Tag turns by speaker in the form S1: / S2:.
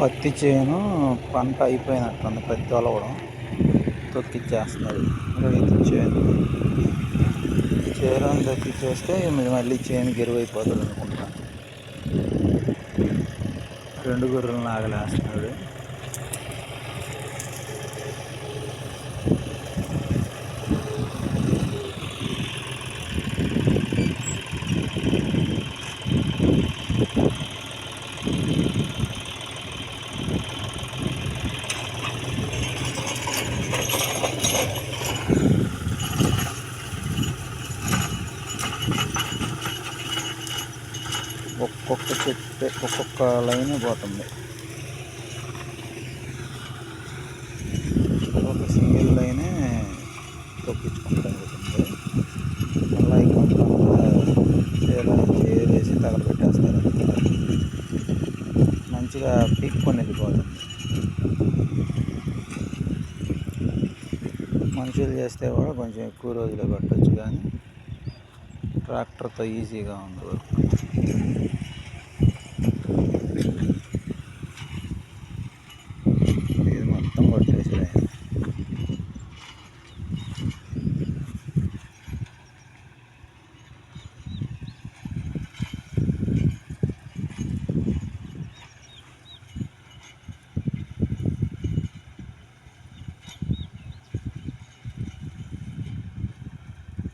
S1: పత్తి చేను పంట అయిపోయినట్టుంది పత్తి తొలవడం తొక్కిచ్చేస్తున్నారు. రైతు చేను. చేను తొక్కిచ్చేస్తే మళ్ళీ చేను గెరువైపోతుంది అయిపోతుంది అనుకుంటా రెండు గొర్రెలు నాగలేస్తున్నాడు. ఒక్కొక్క చెట్టు ఒక్కొక్క లైన్ పోతుంది. ఒక సింగిల్ లైనే తొక్కించుకుంటాం మళ్ళీ ఇంకొంత చేరేసి తగలబెట్టేస్తారు మంచిగా పీక్కొని వెళ్ళిపోతుంది. మనుషులు చేస్తే కూడా కొంచెం ఎక్కువ రోజులు పట్టొచ్చు కానీ ట్రాక్టర్తో ఈజీగా ఉంది వర్క్.